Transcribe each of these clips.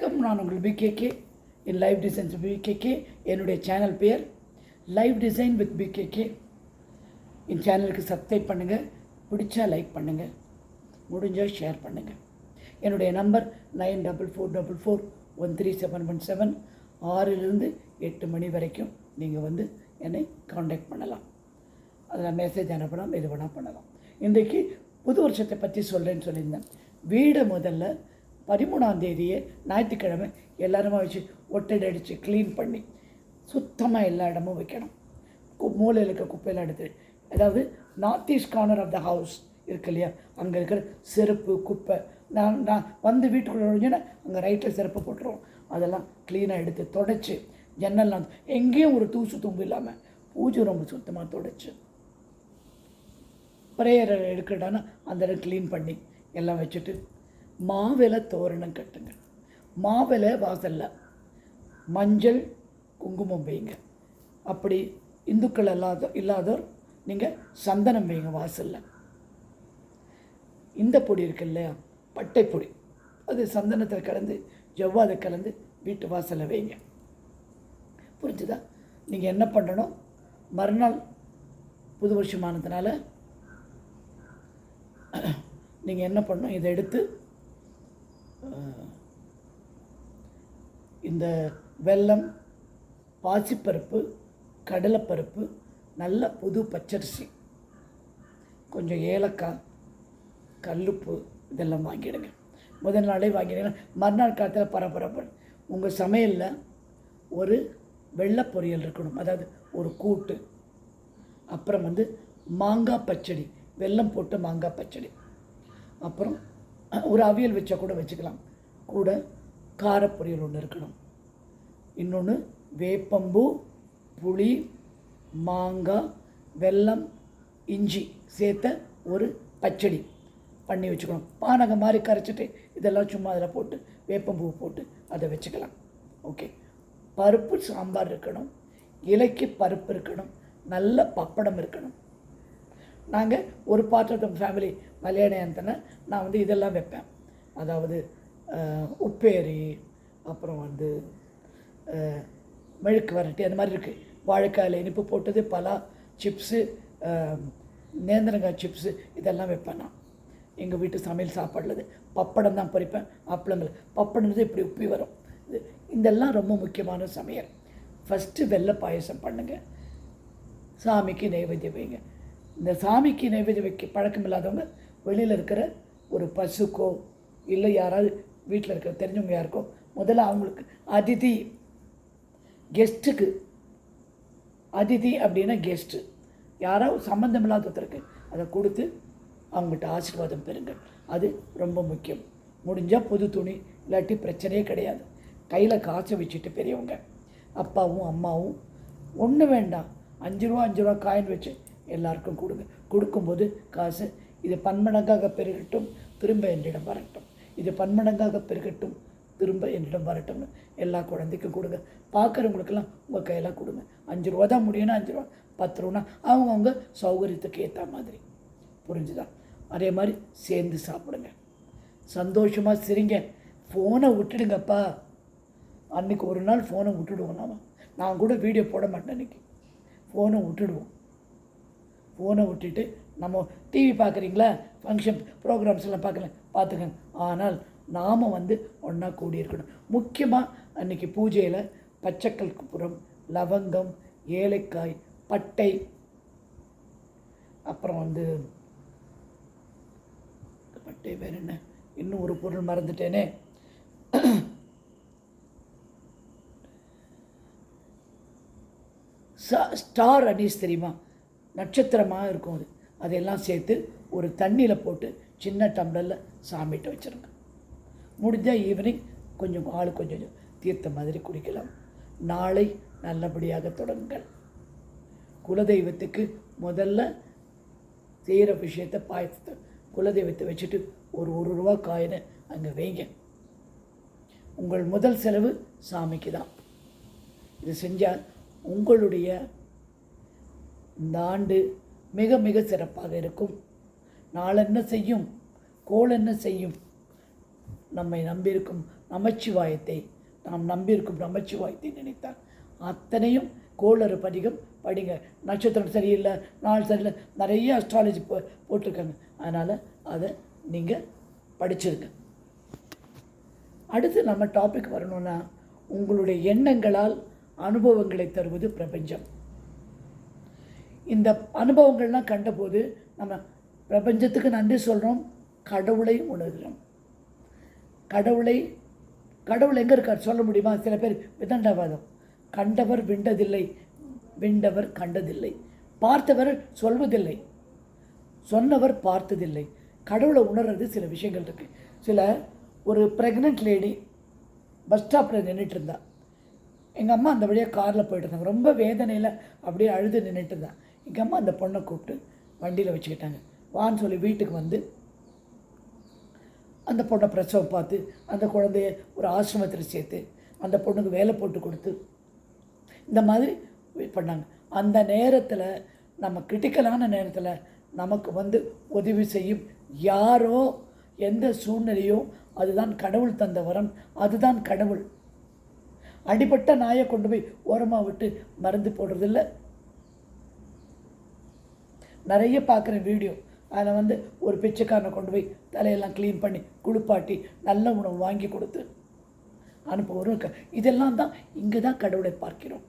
வணக்கம் நான் உங்கள் பிகேகே என் லைவ் டிசைன்ஸ் பிகேகே என்னுடைய சேனல் பேர் லைவ் டிசைன் வித் பிகேகே என் சேனலுக்கு சப்ஸ்கிரைப் பண்ணுங்கள் பிடிச்சா லைக் பண்ணுங்கள் முடிஞ்சால் ஷேர் பண்ணுங்கள் என்னுடைய number nine double four double four one three seven one seven ஆறிலிருந்து எட்டு மணி வரைக்கும் நீங்கள் வந்து என்னை காண்டாக்ட் பண்ணலாம். அதில் மெசேஜ் அனுப்பலாம். எது வேணால் பண்ணலாம். இன்றைக்கு புது வருஷத்தை பற்றி சொல்கிறேன்னு சொல்லியிருந்தேன். வீடை முதல்ல பதிமூணாம் தேதியே ஞாயிற்றுக்கிழமை எல்லாருமா வச்சு ஒட்டடை அடித்து க்ளீன் பண்ணி சுத்தமாக எல்லா இடமும் வைக்கணும். கு மூலையில் இருக்க குப்பையெல்லாம் எடுத்து அதாவது north east corner of the house இருக்கு இல்லையா? அங்கே இருக்கிற செருப்பு குப்பை நான் நான் வந்து வீட்டுக்குள்ளே நுழைஞ்சேன்னா அங்கே ரைட்டில் செருப்பு போட்டுருவோம். அதெல்லாம் க்ளீனாக எடுத்து தொடச்சி ஜன்னல்லாம் எங்கேயும் ஒரு தூசு தும்பு இல்லாமல் பூஜை ரொம்ப சுத்தமாக தொடச்சி. ப்ரேயர் எடுக்கட்டானா அந்த இடம் க்ளீன் பண்ணி எல்லாம் வச்சுட்டு மாவிலை தோரணம் கட்டுங்க. மாவிலை வாசலில் மஞ்சள் குங்குமம் வைங்க. அப்படி இந்துக்கள் இல்லாத இல்லாதோர் நீங்கள் சந்தனம் வைங்க வாசலில். இந்த பொடி இருக்கு இல்லையா? பட்டை பொடி. அது சந்தனத்தில் கலந்து ஜவ்வாதை கலந்து வீட்டு வாசலில் வைங்க. புரிஞ்சுதா? நீங்கள் என்ன பண்ணணும்? மறுநாள் புது வருஷமானதுனால நீங்கள் என்ன பண்ணணும்? இதை எடுத்து இந்த வெல்லம் பாசிப்பருப்பு கடலைப்பருப்பு நல்ல புது பச்சரிசி கொஞ்சம் ஏலக்காய் கல்லுப்பு இதெல்லாம் வாங்கிடுங்க. முதல் நாளே வாங்கிடுங்க. மறுநாள் காலத்தில் பரபரப்பு. உங்கள் சமையலில் ஒரு வெள்ளை பொரியல் இருக்கணும். அதாவது ஒரு கூட்டு. அப்புறம் வந்து மாங்காய் பச்சடி. வெல்லம் போட்டு மாங்காய் பச்சடி. அப்புறம் ஒரு அவியல் வச்சா கூட வச்சுக்கலாம். கூட காரப்பொரியல் ஒன்று இருக்கணும். இன்னொன்று வேப்பம்பூ புளி மாங்காய் வெல்லம் இஞ்சி சேர்த்த ஒரு பச்சடி பண்ணி வச்சுக்கணும். பானகம் மாதிரி கரைச்சிட்டு இதெல்லாம் சும்மா அதில் போட்டு வேப்பம்பூ போட்டு அதை வச்சுக்கலாம். ஓகே பருப்பு சாம்பார் இருக்கணும். இலைக்கு பருப்பு இருக்கணும். நல்ல பப்படம் இருக்கணும். நாங்கள் ஒரு பார்ட் ஆஃப் த ஃபேமிலி மலையாளத்தனை நான் வந்து இதெல்லாம் வைப்பேன். அதாவது உப்பேரி அப்புறம் வந்து மெழுக்கு வரட்டி அந்த மாதிரி இருக்குது வாழைக்காயில் இனிப்பு போட்டது பலா சிப்ஸு நேந்திரங்காய் சிப்ஸு இதெல்லாம் வைப்பேன் நான். எங்கள் வீட்டு சமையல் சாப்பாடுலது. பப்படம் தான் பறிப்பேன் அப்பளங்கள் பப்படம்ன்றது இப்படி உப்பி வரும். இது இதெல்லாம் ரொம்ப முக்கியமான சமையல். ஃபஸ்ட்டு வெள்ளை பாயசம் பண்ணுங்கள் சாமிக்கு நைவேத்தியம் வைங்க. இந்த சாமிக்கு நைவேத்தியம் வைக்க பழக்கம் இல்லாதவங்க வெளியில் இருக்கிற ஒரு பசுக்கோ இல்லை யாராவது வீட்டில் இருக்கிற தெரிஞ்சவங்க யாருக்கோ முதல்ல அவங்களுக்கு அதிதி. கெஸ்ட்டுக்கு. அதிதி அப்படின்னா கெஸ்ட்டு யாராவது சம்மந்தம் இல்லாதவருக்கு அதை கொடுத்து அவங்ககிட்ட ஆசீர்வாதம் பெறுங்கள் அது ரொம்ப முக்கியம். முடிஞ்சால் புது துணி இல்லாட்டி பிரச்சனையே கிடையாது. கையில் காசை வச்சுட்டு பெரியவங்க. அப்பாவும் அம்மாவும் ஒன்று வேண்டாம். அஞ்சு ரூபா அஞ்சு ரூபா காயின் வச்சு எல்லாருக்கும் கொடுங்க. கொடுக்கும்போது காசு இது பன்மடங்காக பெருகட்டும் திரும்ப என்னிடம் வரட்டும். இது பன்மடங்காக பெருகட்டும் திரும்ப என்னிடம் வரட்டும்னு எல்லா குழந்தைக்கும் கொடுங்க. பார்க்குறவங்களுக்கெல்லாம் உங்கள் கையில் கொடுங்க. அஞ்சு ரூபா தான் முடியும்னா அஞ்சு ரூபா பத்து ரூபா அவங்கவுங்க சௌகரியத்துக்கு ஏற்ற மாதிரி. புரிஞ்சுதான் அதே மாதிரி சேர்ந்து சாப்பிடுங்க. சந்தோஷமாக சிரிங்க. ஃபோனை விட்டுடுங்கப்பா. அன்றைக்கி ஒரு நாள் ஃபோனை விட்டுடுவோம் நாம. நான் கூட வீடியோ போட மாட்டேன் அன்றைக்கி ஃபோனை விட்டுடுவோம். ஃபோனை விட்டுட்டு நம்ம டிவி பார்க்குறீங்களா? ஃபங்க்ஷன் ப்ரோக்ராம்ஸ் எல்லாம் பார்க்கல பார்த்துக்கங்க. ஆனால் நாம் வந்து ஒன்றா கூடியிருக்கணும். முக்கியமாக அன்றைக்கி பூஜையில் பச்சைக்கல் குப்புறம் லவங்கம் ஏலக்காய் பட்டை அப்புறம் வந்து பட்டை வேறு என்ன? இன்னும் ஒரு பொருள் மறந்துட்டேனே. ஸ்டார் அனீஸ் தெரியுமா? நட்சத்திரமாக இருக்கும் அது. அதையெல்லாம் சேர்த்து ஒரு தண்ணியில் போட்டு சின்ன டம்ளரில் சாமிகிட்ட வச்சுருங்க. முடிஞ்சால் ஈவினிங் கொஞ்சம் ஆள் கொஞ்சம் கொஞ்சம் தீர்த்த மாதிரி குடிக்கலாம். நாளை நல்லபடியாக தொடங்குங்கள். குலதெய்வத்துக்கு முதல்ல செய்கிற விஷயத்தை பாயத்தை குலதெய்வத்தை வச்சுட்டு ஒரு ஒரு ரூபா காயினை அங்கே வைங்க. உங்கள் முதல் செலவு சாமிக்கு தான் இது செஞ்சால் உங்களுடைய இந்த ஆண்டு மிக மிக சிறப்பாக இருக்கும். நாளென்ன செய்யும்? கோல் என்ன செய்யும்? நம்மை நம்பியிருக்கும் நமச்சிவாயத்தை நாம் நம்பியிருக்கும் நமச்சிவாயத்தை நினைத்தார். அத்தனையும் கோளறு பதிகம். படிங்க. நட்சத்திரம் சரியில்லை நாள் சரியில்லை. நிறைய அஸ்ட்ராலஜி போ போட்டிருக்காங்க. அதனால் அதை நீங்கள் படிச்சிருங்க. அடுத்து நம்ம டாபிக் வரணும்னா உங்களுடைய எண்ணங்களால் அனுபவங்களை தருவது பிரபஞ்சம். இந்த அனுபவங்கள்லாம் கண்டபோது நம்ம பிரபஞ்சத்துக்கு நன்றி சொல்கிறோம் கடவுளை உணர்கிறோம். கடவுளை கடவுள் எங்கே இருக்கார் சொல்ல முடியுமா? சில பேர் விதண்டாவாதம். கண்டவர் விண்டதில்லை விண்டவர் கண்டதில்லை. பார்த்தவர் சொல்வதில்லை சொன்னவர் பார்த்ததில்லை. கடவுளை உணர்றது சில விஷயங்கள் இருக்குது சில ஒரு ப்ரெக்னென்ட் லேடி பஸ் ஸ்டாப்பில் நின்றுட்டு இருந்தா. எங்கள் அம்மா அந்த வழியாக காரில் போயிட்டு இருந்தாங்க. ரொம்ப வேதனையில் அப்படியே அழுது நின்றுட்டு இருந்தான் எங்கள் அம்மா அந்த பொண்ணை கூப்பிட்டு வண்டியில் வச்சுக்கிட்டாங்க. வான்னு சொல்லி வீட்டுக்கு வந்து அந்த பொண்ணை பிரசவம் பார்த்து அந்த குழந்தைய ஒரு ஆசிரமத்தில் சேர்த்து அந்த பொண்ணுக்கு வேலை போட்டு கொடுத்து இந்த மாதிரி பண்ணாங்க. அந்த நேரத்தில் நம்ம கிரிட்டிக்கலான நேரத்தில் நமக்கு வந்து உதவி செய்யும் யாரோ எந்த சூழ்நிலையோ அதுதான் கடவுள் தந்த வரம் அதுதான் கடவுள். அடிபட்ட நாயை கொண்டு போய் ஓரமாக விட்டு மருந்து போடுறதில்ல. நிறைய பார்க்குற வீடியோ. அதில் வந்து ஒரு பிச்சைக்காரனை கொண்டு போய் தலையெல்லாம் க்ளீன் பண்ணி குளிப்பாட்டி நல்ல உணவு வாங்கி கொடுத்து அனுப்புவரும் இருக்க. இதெல்லாம் தான் இங்கே தான் கடவுளை பார்க்கிறோம்.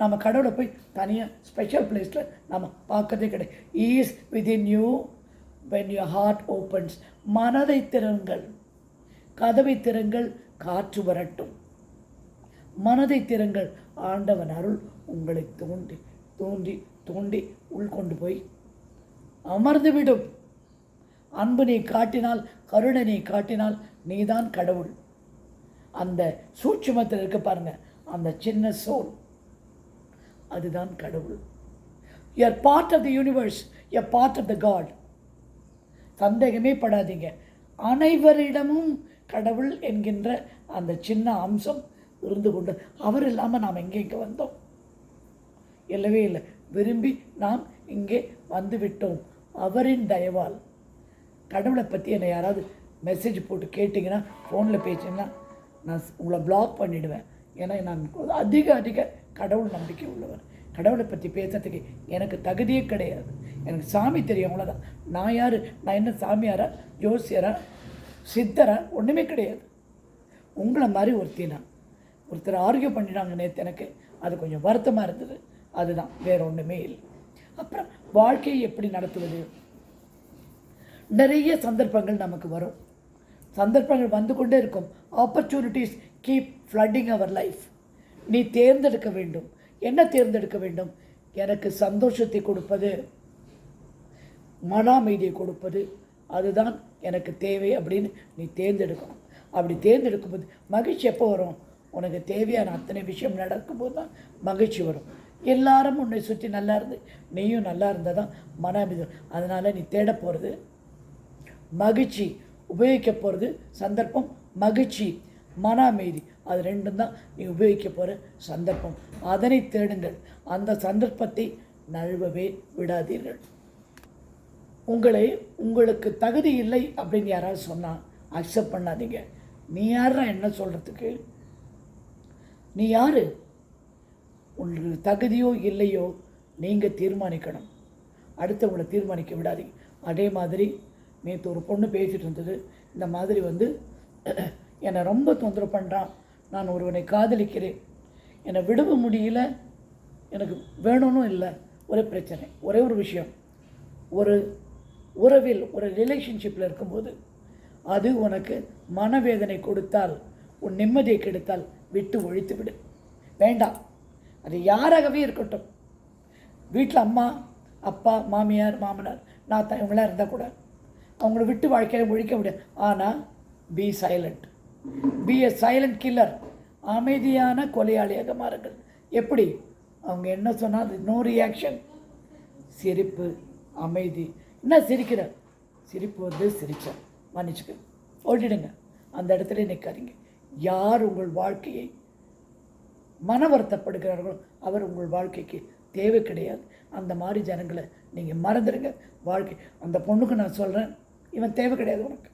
நம்ம கடவுளை போய் தனியாக ஸ்பெஷல் பிளேஸில் நம்ம பார்க்கறதே கிடையாது. Is within you when you heart opens மனதை திறங்கள். கதவை திறங்கள் காற்று வரட்டும். மனதை திறங்கள் ஆண்டவன் அருள் உங்களை தோண்டி தோண்டி தோண்டி உள்கொண்டு போய் அமர்ந்துவிடும் அன்பு நீ காட்டினால் கருணை நீ காட்டினால் நீதான் கடவுள். அந்த சூட்சுமத்தில் இருக்க பாருங்க அந்த சின்ன சோல். அதுதான் கடவுள். You are part of the universe a part of the God சந்தேகமே படாதீங்க. அனைவரிடமும் கடவுள் என்கின்ற அந்த சின்ன அம்சம் இருந்து கொண்டு அவர் இல்லாமல் நாம் எங்கே இங்கே வந்தோம்? இல்லவே இல்லை. விரும்பி நாம் இங்கே வந்துவிட்டோம் அவரின் தயவால். கடவுளை பற்றி என்னை யாராவது மெசேஜ் போட்டு கேட்டிங்கன்னா ஃபோனில் பேசிங்கன்னா நான் உங்களை பிளாக் பண்ணிவிடுவேன் ஏன்னா நான் அதிக அதிக கடவுள் நம்பிக்கை உள்ளவர். கடவுளை பற்றி பேசுறதுக்கு எனக்கு தகுதியே கிடையாது. எனக்கு சாமி தெரியும் அவ்வளோதான் நான் யார்? நான் என்ன சாமியாரா? ஜோசியரா? சித்தரா? ஒன்றுமே கிடையாது. உங்களை மாதிரி ஒருத்தி நான் ஒருத்தர் ஆர்கியூ பண்ணிட்டாங்க நேற்று எனக்கு அது கொஞ்சம் வருத்தமாக இருந்தது. அதுதான். வேற ஒன்றுமே இல்லை. அப்புறம் வாழ்க்கையை எப்படி நடத்துவது? நிறைய சந்தர்ப்பங்கள் நமக்கு வரும். சந்தர்ப்பங்கள் வந்து கொண்டே இருக்கும். Opportunities keep flooding our life நீ தேர்ந்தெடுக்க வேண்டும். என்ன தேர்ந்தெடுக்க வேண்டும்? எனக்கு சந்தோஷத்தை கொடுப்பது மன அமைதியை கொடுப்பது. அதுதான் எனக்கு தேவை அப்படின்னு நீ தேர்ந்தெடுக்கணும். அப்படி தேர்ந்தெடுக்கும்போது மகிழ்ச்சி எப்போ வரும்? உனக்கு தேவையான அத்தனை விஷயம் நடக்கும்போது தான் மகிழ்ச்சி வரும். எல்லாரும் உன்னை சுற்றி நல்லா இருந்து நீயும் நல்லா இருந்தால் தான் மன அமைதி. அதனால் நீ தேட போகிறது மகிழ்ச்சி உபயோகிக்க போகிறது சந்தர்ப்பம் மகிழ்ச்சி மன அமைதி. அது ரெண்டும் தான் நீ உபயோகிக்க போகிற சந்தர்ப்பம். அதனை தேடுங்கள். அந்த சந்தர்ப்பத்தை நழுவவே விடாதீர்கள். உங்களை உங்களுக்கு தகுதி இல்லை அப்படின்னு யாராவது சொன்னால் அக்செப்ட் பண்ணாதீங்க. நீ யாரா என்ன சொல்கிறதுக்கு நீ யார்? உங்களுக்கு தகுதியோ இல்லையோ நீங்கள் தீர்மானிக்கணும். அடுத்தவங்களை தீர்மானிக்க விடாதீங்க. அதே மாதிரி நேற்று ஒரு பொண்ணு பேசிகிட்டு இருந்தது. இந்த மாதிரி வந்து என்னை ரொம்ப தொந்தரவு பண்ணுறான் நான் ஒருவனை காதலிக்கிறேன். என்னை விடவும் முடியல. எனக்கு வேணும்னு இல்லை. ஒரே பிரச்சனை. ஒரே ஒரு விஷயம். ஒரு உறவில் ஒரு ரிலேஷன்ஷிப்பில் இருக்கும்போது அது உனக்கு மனவேதனை கொடுத்தால் உன் நிம்மதியை கெடுத்தால் விட்டு ஒழித்து விடு. வேண்டாம். அது யாராகவே இருக்கட்டும். வீட்டில் அம்மா அப்பா மாமியார் மாமனார் நாத்தா இவங்களாம் இருந்தால் கூட அவங்கள விட்டு வாழ்க்கையில் ஒழிக்க முடியாது. ஆனால் be silent be a silent killer அமைதியான கொலையாளியாக மாறுங்கள். எப்படி? அவங்க என்ன சொன்னால் நோ ரியாக்ஷன் சிரிப்பு அமைதி. என்ன சிரிக்கிற? சிரிப்பு வந்து சிரிச்சேன் மன்னிச்சுக்க. ஓட்டிடுங்க அந்த இடத்துல நிற்காதீங்க யார் உங்கள் வாழ்க்கையை மன வருத்தப்படுகிறார்களோ அவர் உங்கள் வாழ்க்கைக்கு தேவை கிடையாது. அந்த மாதிரி ஜனங்களை நீங்கள் மறந்துடுங்க வாழ்க்கை அந்த பொண்ணுக்கு நான் சொல்கிறேன் இவன் தேவை கிடையாது உனக்கு.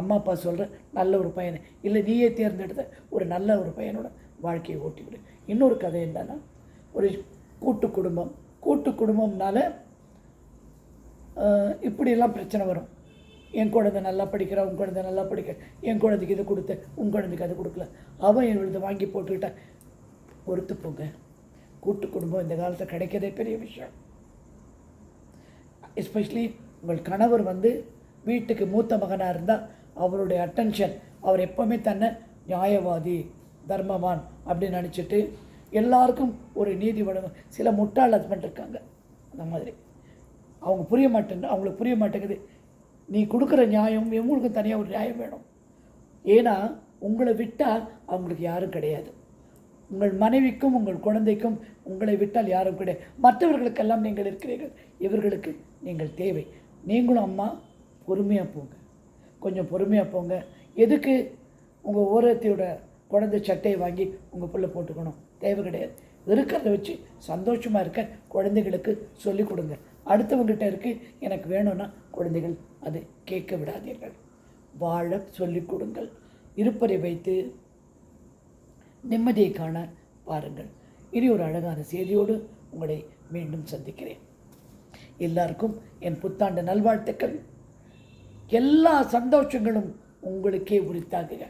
அம்மா அப்பா சொல்கிறேன் நல்ல ஒரு பையனை. இல்லை நீயே தேர்ந்தெடுத்த ஒரு நல்ல ஒரு பையனோட வாழ்க்கையை ஓட்டிவிடு. இன்னொரு கதை என்னன்னா ஒரு கூட்டு குடும்பம். கூட்டு குடும்பம்னால இப்படியெல்லாம் பிரச்சனை வரும். என் குழந்தை நல்லா படிக்கிறா உன் குழந்தை நல்லா படிக்கிற என் குழந்தைக்கு இது கொடுத்த உன் குழந்தைக்கு அது கொடுக்கல. அவன் என்னோடது வாங்கி போட்டுக்கிட்டா பொறுத்து போங்க. கூட்டு குடும்பம் இந்த காலத்தில் கிடைக்கிறதே பெரிய விஷயம். எஸ்பெஷலி உங்கள் கணவர் வந்து வீட்டுக்கு மூத்த மகனாக இருந்தால் அவருடைய அட்டென்ஷன் அவர் எப்போவுமே தன்னை நியாயவாதி தர்மவான் அப்படின்னு நினச்சிட்டு எல்லாருக்கும் ஒரு நீதி வழங்கும் சில முட்டாள் ஹஸ்பண்ட் இருக்காங்க. அந்த மாதிரி. அவங்க புரிய மாட்டேங்க அவங்களுக்கு புரிய மாட்டேங்குது. நீ கொடுக்குற நியாயம் இவங்களுக்கும் தனியாக ஒரு நியாயம் வேணும். ஏன்னா உங்களை விட்டால் அவங்களுக்கு யாரும் கிடையாது. உங்கள் மனைவிக்கும் உங்கள் குழந்தைக்கும் உங்களை விட்டால் யாரும் கிடையாது. மற்றவர்களுக்கெல்லாம் நீங்கள் இருக்கிறீர்கள். இவர்களுக்கு நீங்கள் தேவை. நீங்களும் அம்மா பொறுமையாக போங்க. கொஞ்சம் பொறுமையாக போங்க. எதுக்கு உங்கள் ஓரத்தையோட குழந்தை சட்டையை வாங்கி உங்கள் பிள்ளை போட்டுக்கணும்? தேவை கிடையாது. இருக்கிறத வச்சு சந்தோஷமாக இருக்க குழந்தைகளுக்கு சொல்லிக் கொடுங்க. அடுத்தவங்ககிட்ட இருக்குது எனக்கு வேணும்னா குழந்தைகள் அதை கேட்க விடாதீர்கள். வாழ சொல்லிக் கொடுங்கள். இருப்பதை வைத்து நிம்மதியை காண பாருங்கள். இனி ஒரு அழகான செய்தியோடு உங்களை மீண்டும் சந்திக்கிறேன். எல்லாருக்கும் என் புத்தாண்டு நல்வாழ்த்துக்கள். எல்லா சந்தோஷங்களும் உங்களுக்கே உரித்தாகுங்க